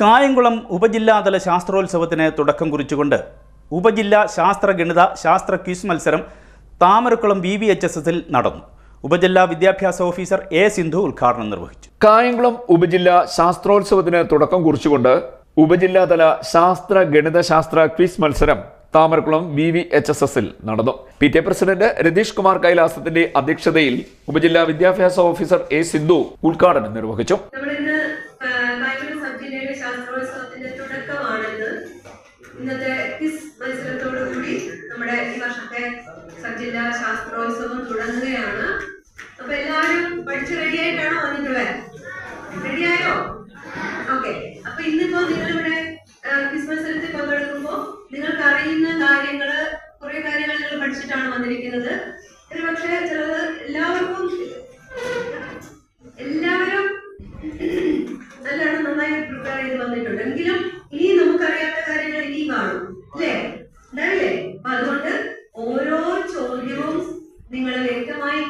കായംകുളം ഉപജില്ലാതല ശാസ്ത്രോത്സവത്തിന് തുടക്കം കുറിച്ചുകൊണ്ട് ഉപജില്ലാ ശാസ്ത്ര ഗണിത ശാസ്ത്ര ക്വിസ് മത്സരം Thamarakkulam V V H S എസിൽ നടന്നു. ഉപജില്ലാ വിദ്യാഭ്യാസ ഓഫീസർ എ സിന്ധു ഉദ്ഘാടനം നിർവഹിച്ചു. കായംകുളം ഉപജില്ലാ ശാസ്ത്രോത്സവത്തിന് തുടക്കം കുറിച്ചുകൊണ്ട് ഉപജില്ലാതല ശാസ്ത്ര ഗണിത ശാസ്ത്ര ക്വിസ് മത്സരം Thamarakkulam V V H S എസിൽ നടന്നു. P T president Ratheesh Kumar കൈലാസത്തിന്റെ അധ്യക്ഷതയിൽ ഉപജില്ലാ വിദ്യാഭ്യാസ ഓഫീസർ എ സിന്ധു ഉദ്ഘാടനം നിർവഹിച്ചു. ഇന്നത്തെ ക്വിസ് മത്സരത്തോടു കൂടി നമ്മുടെ ഈ വർഷത്തെ സജില്ലാ ശാസ്ത്രോത്സവം തുടങ്ങുകയാണ്. അപ്പൊ എല്ലാവരും പഠിച്ച് റെഡിയായിട്ടാണോ വന്നിട്ടുള്ളത്? റെഡിയായോ ഓക്കെ അപ്പൊ ഇന്നിപ്പോ നിങ്ങളിവിടെ ക്വിസ് മത്സരത്തിൽ പങ്കെടുക്കുമ്പോൾ നിങ്ങൾക്ക് അറിയുന്ന കാര്യങ്ങൾ കുറെ കാര്യങ്ങൾ നിങ്ങൾ പഠിച്ചിട്ടാണ് വന്നിരിക്കുന്നത്. ഒരു പക്ഷേ ചിലത് എല്ലാവർക്കും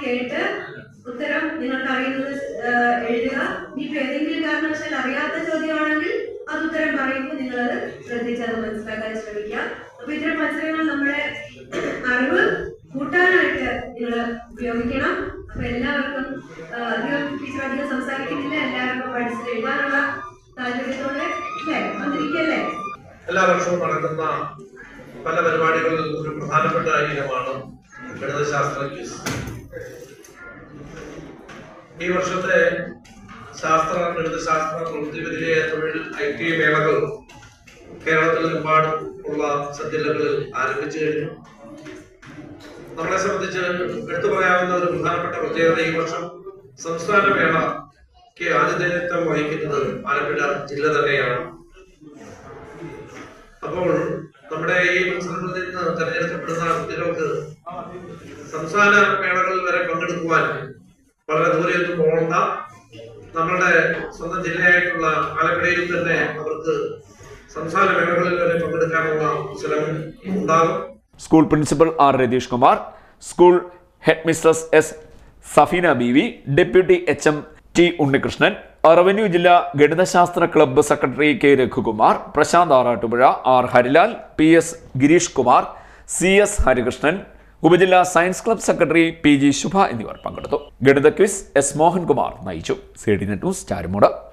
കേട്ട് ഉത്തരം നിങ്ങൾക്ക് അറിയുന്നത് എഴുതുക. ഇനിയിപ്പോ ഏതെങ്കിലും കാരണവശാൽ അറിയാത്ത ചോദ്യമാണെങ്കിൽ അത് ഉത്തരം പറയുമ്പോൾ നിങ്ങൾ അത് ശ്രദ്ധിച്ച് അത് മനസ്സിലാക്കാൻ ശ്രമിക്കുക. അപ്പൊ ഇത്തരം മത്സരങ്ങൾ നമ്മുടെ അറിവ് കൂട്ടാനായിട്ട് നിങ്ങൾ ഉപയോഗിക്കണം. അപ്പൊ എല്ലാവർക്കും അധികം ടീച്ചർ അധികം സംസാരിക്കുന്നില്ല. എല്ലാവർക്കും പഠിച്ച് എഴുതാനുള്ള താല്പര്യത്തോടെ അല്ലേ? വന്നിരിക്കല്ലേ? എല്ലാ വർഷവും നടക്കുന്ന പല പരിപാടികളിൽ ഒരു പ്രധാനപ്പെട്ട ഇനമാണ് ഗണിതശാസ്ത്ര ക്വിസ് ഈ വർഷത്തെ ശാസ്ത്ര ഗണിതശാസ്ത്ര പ്രവൃത്തിപതിലെ തൊഴിൽ ഐ ടി മേളകൾ കേരളത്തിലെമ്പാടും ഉള്ള ജില്ലകളിൽ ആരംഭിച്ചു കഴിഞ്ഞു. നമ്മളെ സംബന്ധിച്ച് എടുത്തു പറയാവുന്ന ഒരു പ്രധാനപ്പെട്ട പ്രത്യേകത ഈ വർഷം സംസ്ഥാന മേളയ്ക്ക് ആതിഥേയത്വം വഹിക്കുന്നത് ആലപ്പുഴ ജില്ല തന്നെയാണ്. അപ്പോൾ നമ്മുടെ ഈ മത്സരങ്ങളിൽ നിന്ന് തെരഞ്ഞെടുക്കപ്പെടുന്ന കുട്ടികൾക്ക് സംസ്ഥാന മേളകളിൽ വരെ പങ്കെടുക്കുവാൻ വളരെ ദൂരെയൊന്നും പോകണ്ട. നമ്മളുടെ സ്വന്തം ജില്ലയായിട്ടുള്ള ആലപ്പുഴയിൽ തന്നെ അവർക്ക് സംസ്ഥാന മേളകളിൽ വരെ പങ്കെടുക്കാനുള്ള അവസരം ഉണ്ടാകും. School principal R Ratheesh Kumar school headmistress S Safeena B V deputy H M T Unnikrishnan revenue ജില്ലാ ഗണിതശാസ്ത്ര club secretary K Raghukumar Prasanth Arattupuzha R Harilal P S Gireesh Kumar C S Harikrishnan ഉപജില്ലാ science club secretary P G Shubha എന്നിവർ പങ്കെടുത്തു. ഗണിത quiz S Mohankumar നയിച്ചു. C D net news Charummoodu.